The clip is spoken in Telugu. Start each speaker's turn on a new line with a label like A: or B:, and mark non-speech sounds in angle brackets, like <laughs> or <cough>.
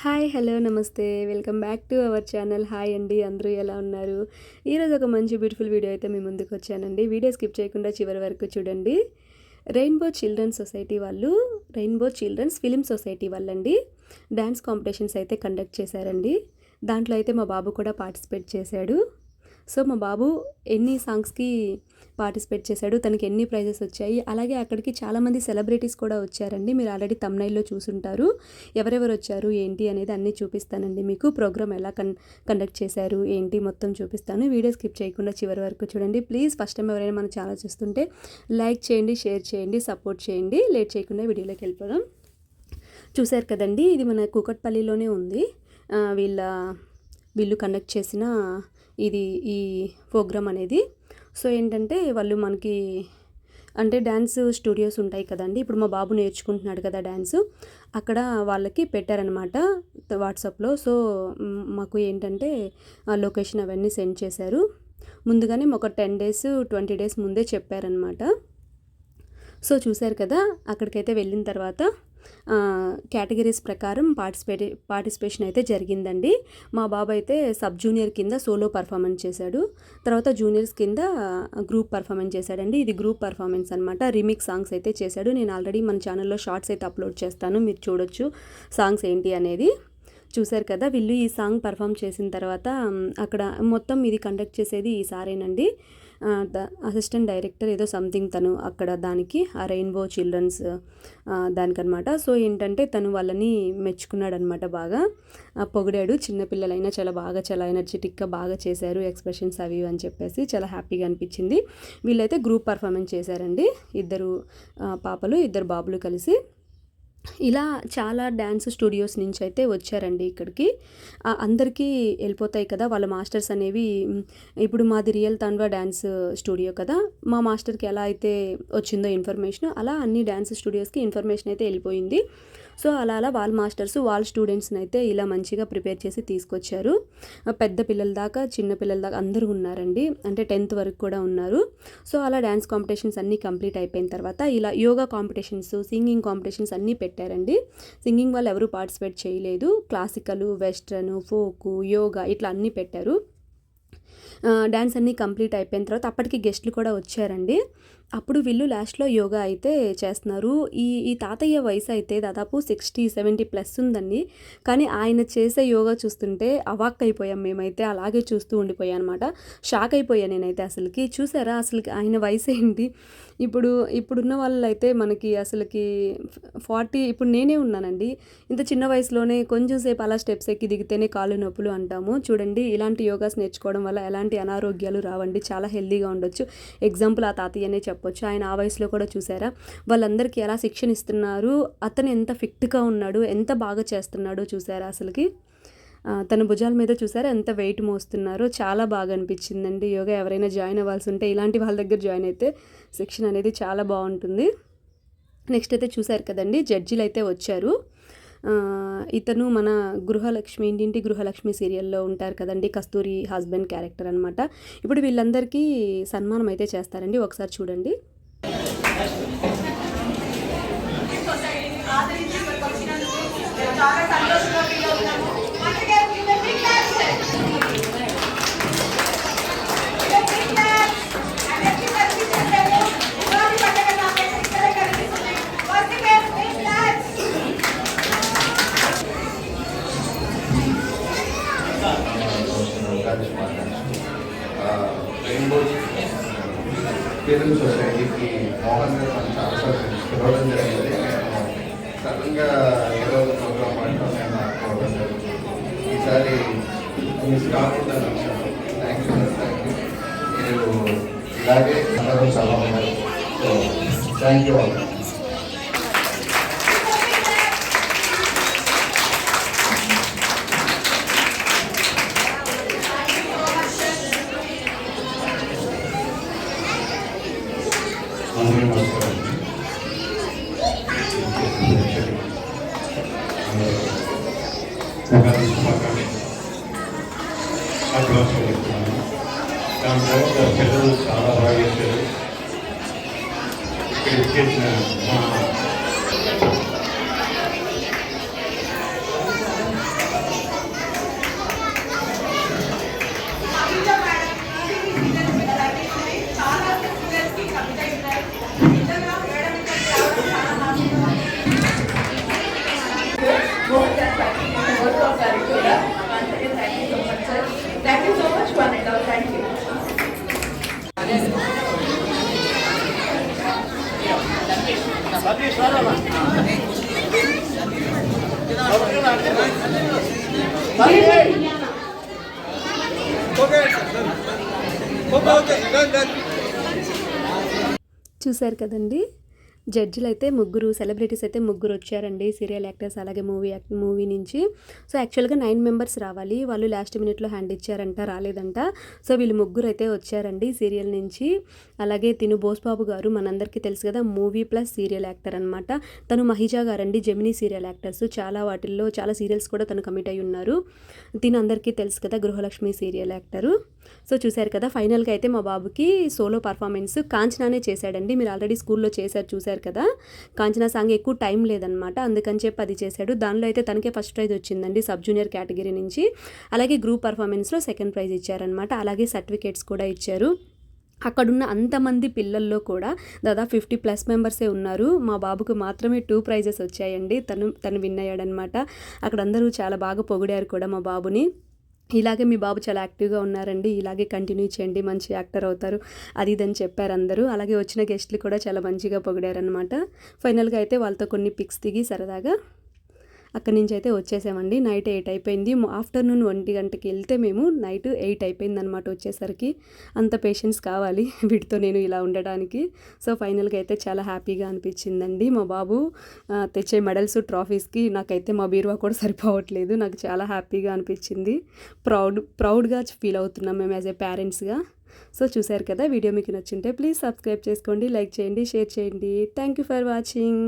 A: Hi hello namaste. Welcome back to our channel. Hi అండి అందరూ ఎలా ఉన్నారు? ఈరోజు ఒక మంచి బ్యూటిఫుల్ వీడియో అయితే మీ ముందుకు వచ్చానండి. వీడియో స్కిప్ చేయకుండా చివరి వరకు చూడండి. రెయిన్బో చిల్డ్రన్స్ సొసైటీ వాళ్ళు రెయిన్బో చిల్డ్రన్స్ ఫిలిం సొసైటీ వాళ్ళండి డ్యాన్స్ కాంపిటీషన్స్ అయితే కండక్ట్ చేశారండి. దాంట్లో అయితే మా బాబు కూడా పార్టిసిపేట్ చేశాడు. సో మా బాబు ఎన్ని సాంగ్స్కి పార్టిసిపేట్ చేశాడు తనకి ఎన్ని ప్రైజెస్ వచ్చాయి అలాగే అక్కడికి చాలామంది సెలబ్రిటీస్ కూడా వచ్చారండి. మీరు ఆల్రెడీ తమ్నైల్లో చూసుంటారు. ఎవరెవరు వచ్చారు ఏంటి అనేది అన్నీ చూపిస్తానండి మీకు. ప్రోగ్రామ్ ఎలా కన్ కండక్ట్ చేశారు ఏంటి మొత్తం చూపిస్తాను. వీడియో స్కిప్ చేయకుండా చివరి వరకు చూడండి. ప్లీజ్ ఫస్ట్ టైం ఎవరైనా మన ఛానల్ చూస్తుంటే లైక్ చేయండి షేర్ చేయండి సపోర్ట్ చేయండి. లేట్ చేయకుండా వీడియోలోకి వెళ్ళిపోదాం. చూశారు కదండి ఇది మన కూకట్పల్లిలోనే ఉంది. వీళ్ళ వీళ్ళు కండక్ట్ చేసిన ఇది ఈ ప్రోగ్రామ్ అనేది. సో ఏంటంటే వాళ్ళు మనకి అంటే డ్యాన్స్ స్టూడియోస్ ఉంటాయి కదండి. ఇప్పుడు మా బాబు నేర్చుకుంటున్నాడు కదా డ్యాన్స్ అక్కడ వాళ్ళకి పెట్టారనమాట వాట్సాప్లో. సో మాకు ఏంటంటే ఆ లొకేషన్ అవన్నీ సెండ్ చేశారు. ముందుగానే ఒక టెన్ డేస్ ట్వంటీ డేస్ ముందే చెప్పారనమాట సో చూశారు కదా అక్కడికైతే వెళ్ళిన తర్వాత కేటగిరీస్ ప్రకారం పార్టిసిపేట్ పార్టిసిపేషన్ అయితే జరిగిందండి. మా బాబు అయితే సబ్ జూనియర్ కింద సోలో పర్ఫార్మెన్స్ చేశాడు. తర్వాత జూనియర్స్ కింద గ్రూప్ పర్ఫార్మెన్స్ చేశాడండి. ఇది గ్రూప్ పర్ఫార్మెన్స్ అనమాట రిమిక్స్ సాంగ్స్ అయితే చేశాడు. నేను ఆల్రెడీ మన ఛానల్లో షార్ట్స్ అయితే అప్లోడ్ చేస్తాను. మీరు చూడొచ్చు సాంగ్స్ ఏంటి అనేది. చూశారు కదా వీళ్ళు ఈ సాంగ్ పర్ఫామ్ చేసిన తర్వాత అక్కడ మొత్తం ఇది కండక్ట్ చేసేది ఈ సారేనండి. ద అసిస్టెంట్ డైరెక్టర్ ఏదో సంథింగ్ తను అక్కడ దానికి ఆ రెయిన్బో చిల్డ్రన్స్ దానికనమాట సో ఏంటంటే తను వాళ్ళని మెచ్చుకున్నాడు అనమాట బాగా పొగిడాడు చిన్నపిల్లలైనా చాలా బాగా చాలా ఎనర్జెటిక్గా బాగా చేశారు ఎక్స్ప్రెషన్స్ అవి అని చెప్పేసి చాలా హ్యాపీగా అనిపించింది. వీళ్ళైతే గ్రూప్ పర్ఫార్మెన్స్ చేశారండి. ఇద్దరు పాపలు ఇద్దరు బాబులు కలిసి. ఇలా చాలా డ్యాన్స్ స్టూడియోస్ నుంచి అయితే వచ్చారండి ఇక్కడికి. అందరికీ వెళ్ళిపోతాయి కదా వాళ్ళ మాస్టర్స్ అనేవి. ఇప్పుడు మాది రియల్ తన్వా డ్యాన్స్ స్టూడియో కదా మా మాస్టర్కి ఎలా అయితే వచ్చిందో ఇన్ఫర్మేషన్ అలా అన్ని డ్యాన్స్ స్టూడియోస్కి ఇన్ఫర్మేషన్ అయితే వెళ్ళిపోయింది. సో అలా అలా వాళ్ళ మాస్టర్స్ వాళ్ళ స్టూడెంట్స్ని అయితే ఇలా మంచిగా ప్రిపేర్ చేసి తీసుకొచ్చారు. పెద్ద పిల్లల దాకా చిన్న పిల్లల దాకా అందరూ ఉన్నారండి. అంటే టెన్త్ వరకు కూడా ఉన్నారు. సో అలా డ్యాన్స్ కాంపిటీషన్స్ అన్నీ కంప్లీట్ అయిపోయిన తర్వాత ఇలా యోగా కాంపిటీషన్స్ సింగింగ్ కాంపిటీషన్స్ అన్నీ పెట్టారండి. సింగింగ్ వాళ్ళు ఎవరూ పార్టిసిపేట్ చేయలేదు. క్లాసికల్ వెస్ట్రన్ ఫోకు యోగా ఇట్లా అన్నీ పెట్టారు. డ్యాన్స్ అన్నీ కంప్లీట్ అయిపోయిన తర్వాత అప్పటికి గెస్ట్లు కూడా వచ్చారండి. అప్పుడు వీళ్ళు లాస్ట్లో యోగా అయితే చేస్తున్నారు. ఈ ఈ తాతయ్య వయసు అయితే దాదాపు సిక్స్టీ సెవెంటీ ప్లస్ ఉందండి. కానీ ఆయన చేసే యోగా చూస్తుంటే అవాక్ అయిపోయాం మేమైతే అలాగే చూస్తూ ఉండిపోయాం అనమాట షాక్ అయిపోయా నేనైతే అసలుకి. చూసారా అసలుకి ఆయన వయసు ఏంటి? ఇప్పుడు ఇప్పుడున్న వాళ్ళైతే మనకి అసలుకి ఫార్టీ ఇప్పుడు నేనే ఉన్నానండి. ఇంత చిన్న వయసులోనే కొంచెం సేపు అలా స్టెప్స్ ఎక్కి దిగితేనే కాళ్ళు నొప్పులు అంటాము. చూడండి ఇలాంటి యోగాస్ నేర్చుకోవడం వల్ల ఎలాంటి అనారోగ్యాలు రావండి. చాలా హెల్దీగా ఉండొచ్చు. ఎగ్జాంపుల్ ఆ తాతయ్యనే చెప్పొచ్చు. ఆయన ఆ వయసులో కూడా చూసారా? వాళ్ళందరికీ ఎలా శిక్షణ ఇస్తున్నారు అతను ఎంత ఫిట్గా ఉన్నాడు? ఎంత బాగా చేస్తున్నాడో చూసారా అసలుకి? తన భుజాల మీద చూసారా ఎంత వెయిట్ మోస్తున్నారో? చాలా బాగా అనిపించిందండి. యోగా ఎవరైనా జాయిన్ అవ్వాల్సి ఉంటే ఇలాంటి వాళ్ళ దగ్గర జాయిన్ అయితే శిక్షణ అనేది చాలా బాగుంటుంది. నెక్స్ట్ అయితే చూశారు కదండి జడ్జిలు అయితే వచ్చారు. ఇతను మన గృహలక్ష్మి ఇంటింటి గృహలక్ష్మి సీరియల్లో ఉంటారు కదండి కస్తూరి హస్బెండ్ క్యారెక్టర్ అనమాట ఇప్పుడు వీళ్ళందరికీ సన్మానం అయితే చేస్తారండి. ఒకసారి చూడండి.
B: చాలా ఫిలిం
C: సొసైటీకి మోహన్ గారు మనకు అవసరం పిలవడం జరిగింది నేను సడన్గా ఏదో ఒక ప్రోగ్రామ్ అంటే నేను అనుకోవడం జరిగింది ఈసారి మిస్ కాకుండా థ్యాంక్ యూ థ్యాంక్ యూ మీరు ఇలాగే అందరూ చాలా ఉన్నారు సో థ్యాంక్ యూ ఉగాది శుభాకాంక్షలు అడ్వాన్స్ చెప్తున్నాను దాని తర్వాత పిల్లలు చాలా బాగా చేశారు ఇక్కడ చేసిన మా
A: చూశారు కదండి జడ్జిలు అయితే ముగ్గురు సెలబ్రిటీస్ అయితే ముగ్గురు వచ్చారండి సీరియల్ యాక్టర్స్ అలాగే మూవీ యాక్ట్ మూవీ నుంచి. సో యాక్చువల్గా నైన్ మెంబర్స్ రావాలి. వాళ్ళు లాస్ట్ మినిట్లో హ్యాండ్ ఇచ్చారంట రాలేదంట. సో వీళ్ళు ముగ్గురు అయితే వచ్చారండి సీరియల్ నుంచి. అలాగే తిను బోస్బాబు గారు మనందరికీ తెలుసు కదా మూవీ ప్లస్ సీరియల్ యాక్టర్ అనమాట తను మహిజా గారండి జెమినీ సీరియల్ యాక్టర్స్ చాలా వాటిల్లో చాలా సీరియల్స్ కూడా తను కమిట్ అయి ఉన్నారు. తిను అందరికీ తెలుసు కదా గృహలక్ష్మి సీరియల్ యాక్టరు సో చూశారు కదా ఫైనల్గా అయితే మా బాబుకి సోలో పర్ఫార్మెన్స్ కాంచనానే చేశాడండి. మీరు ఆల్రెడీ స్కూల్లో చేశారు చూశారు కదా. కాంచనా సాంగ్ ఎక్కువ టైం లేదనమాట అందుకని చెప్పి అది చేశాడు. దానిలో అయితే తనకే ఫస్ట్ ప్రైజ్ వచ్చిందండి సబ్ జూనియర్ కేటగిరీ నుంచి. అలాగే గ్రూప్ పర్ఫార్మెన్స్లో సెకండ్ ప్రైజ్ ఇచ్చారనమాట అలాగే సర్టిఫికేట్స్ కూడా ఇచ్చారు. అక్కడున్న అంతమంది పిల్లల్లో కూడా దాదాపు ఫిఫ్టీ ప్లస్ మెంబర్సే ఉన్నారు. మా బాబుకు మాత్రమే టూ ప్రైజెస్ వచ్చాయండి. తను తను విన్ అయ్యాడనమాట అక్కడ అందరూ చాలా బాగా పొగిడారు కూడా మా బాబుని. ఇలాగే మీ బాబు చాలా యాక్టివ్గా ఉన్నారండి. ఇలాగే కంటిన్యూ చేయండి. మంచి యాక్టర్ అవుతారు. అది ఇదని చెప్పారు అందరూ. అలాగే వచ్చిన గెస్ట్లు కూడా చాలా మంచిగా పొగిడారనమాట ఫైనల్గా అయితే వాళ్ళతో కొన్ని పిక్స్ దిగి సరదాగా అక్కడి నుంచి అయితే వచ్చేసామండి. నైట్ ఎయిట్ అయిపోయింది. ఆఫ్టర్నూన్ ఒంటి గంటకి వెళ్తే మేము నైట్ ఎయిట్ అయిపోయింది అనమాట వచ్చేసరికి. అంత పేషెన్స్ కావాలి <laughs> వీటితో నేను ఇలా ఉండడానికి. సో ఫైనల్గా అయితే చాలా హ్యాపీగా అనిపించిందండి. మా బాబు తెచ్చే మెడల్స్ ట్రాఫీస్కి నాకైతే మా బీరువా కూడా సరిపోవట్లేదు. నాకు చాలా హ్యాపీగా అనిపించింది. ప్రౌడ్ ప్రౌడ్గా ఫీల్ అవుతున్నాం మేము యాజ్ ఏ పేరెంట్స్గా. సో చూశారు కదా వీడియో మీకు నచ్చింటే ప్లీజ్ సబ్స్క్రైబ్ చేసుకోండి లైక్ చేయండి షేర్ చేయండి. Thank you for watching.